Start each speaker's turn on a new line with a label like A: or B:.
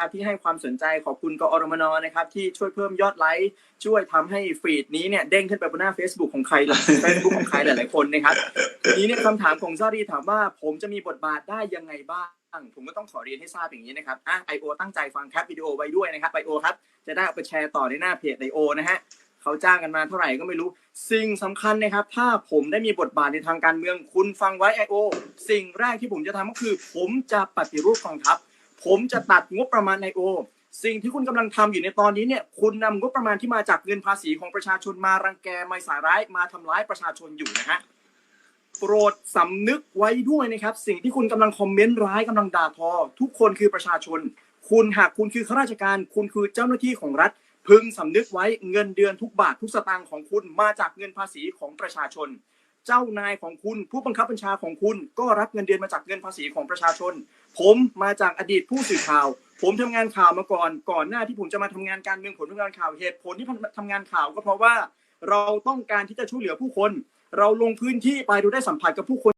A: ครับที่ให้ความสนใจขอบคุณกอรมนนะครับที่ช่วยเพิ่มยอดไลค์ช่วยทำให้ฟีดนี้เนี่ยเด้งขึ้นไปบนหน้า Facebook ของใครหลาย Facebook ของใครหลายๆคนนะครับทีนี้เนี่ยคำถามของซารีถามว่าผมจะมีบทบาทได้ยังไงบ้าง ผมก็ต้องขอเรียนให้ทราบอย่างนี้นะครับอะไอโอตั้งใจฟังแคปวิดีโอไว้ด้วยนะครับไอโอครับจะได้เอาไปแชร์ต่อในหน้าเพจไอโอนะฮะเขาจ้างกันมาเท่าไหร่ก็ไม่รู้ สิ่งสำคัญนะครับ ถ้าผมได้มีบทบาทในทางการเมืองคุณฟังไว้ไอโอสิ่งแรกที่ผมจะทำก็คือ ผมจะปฏิรูปกองทัพ ผมจะตัดงบประมาณไอโอ สิ่งที่คุณกำลังทำอยู่ในตอนนี้เนี่ยคุณนำงบประมาณที่มาจากเงินภาษีของประชาชนมารังแกมาสาร้ายมาทำร้ายประชาชนอยู่นะฮะโปรดสำนึกไว้ด้วยนะครับ สิ่งที่คุณกำลังคอมเมนต์ร้ายกำลังด่าทอ ทุกคนคือประชาชน คุณหากคุณคือข้าราชการ คุณคือเจ้าหน้าที่ของรัฐ พึงสำนึกไว้เงินเดือนทุกบาททุกสตางค์ของคุณมาจากเงินภาษีของประชาชน เจ้านายของคุณ ผู้บังคับบัญชาของคุณ ก็รับเงินเดือนมาจากเงินภาษีของประชาชน ผมมาจากอดีตผู้สื่อข่าว ผมทำงานข่าวมาก่อน ก่อนหน้าที่ผมจะมาทำงานการเมืองผมทำงานข่าวเหตุผลที่ทำงานข่าวก็เพราะว่า เราต้องการที่จะช่วยเหลือผู้คน เราลงพื้นที่ไปดูได้สัมผัสกับผู้คน